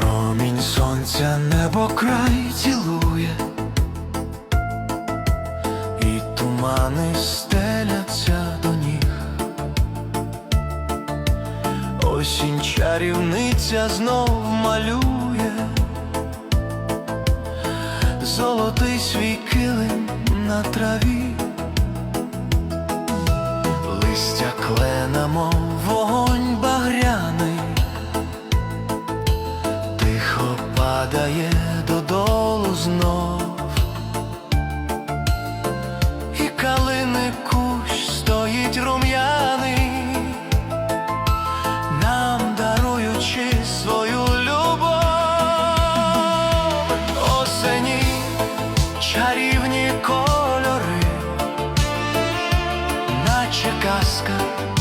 Промінь сонця небо край цілує, і тумани стеляться до ніг. Осінь чарівниця знов малює, золотий свій килим на траві, листя клена, мов падає додолу знов, і калини кущ стоїть рум'яний, нам даруючи свою любов, осені, чарівні кольори, наче казка.